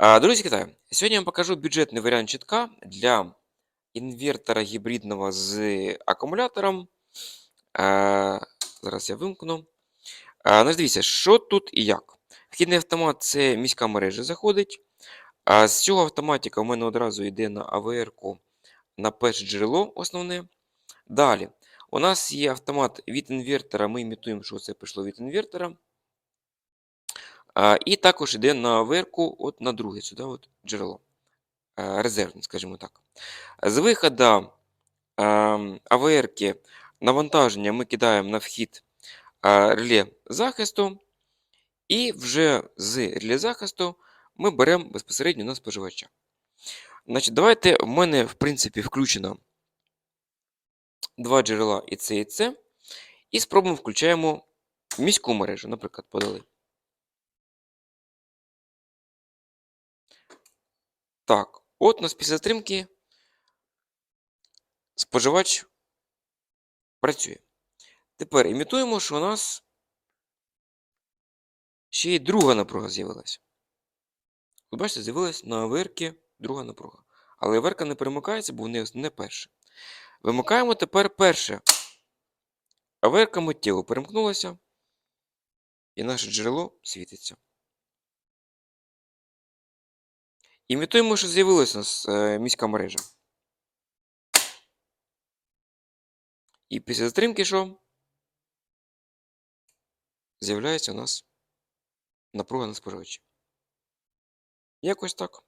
Друзі, вітаю! Сьогодні я вам покажу бюджетний варіант чітка для інвертора гібридного з акумулятором. Зараз я вимкну. Значить, дивіться, що тут і як. Вхідний автомат це міська мережа заходить. З цього автоматика у мене одразу йде на АВР-ку на перше джерело основне. Далі, у нас є автомат від інвертора. Ми імітуємо, що це прийшло від інвертора. І також йде на верку от на друге сюди от джерело. Резервне, скажімо так. З виходу АВР навантаження ми кидаємо на вхід реле захисту. І вже з реле захисту ми беремо безпосередньо на споживача. Значить, давайте в мене, в принципі, включено два джерела і це, і це. І спробуємо включаємо міську мережу, наприклад, подали. Так, от у нас після затримки споживач працює. Тепер імітуємо, що у нас ще й друга напруга з'явилася. Ви бачите, з'явилась на верки друга напруга. Але верка не перемикається, бо в неї не перше. Вимикаємо тепер перше. А верка миттєво перемкнулася, і наше джерело світиться. Імітуємо, що з'явилася у нас е, міська мережа. І після затримки що? З'являється у нас напруга на споживачі. Якось так.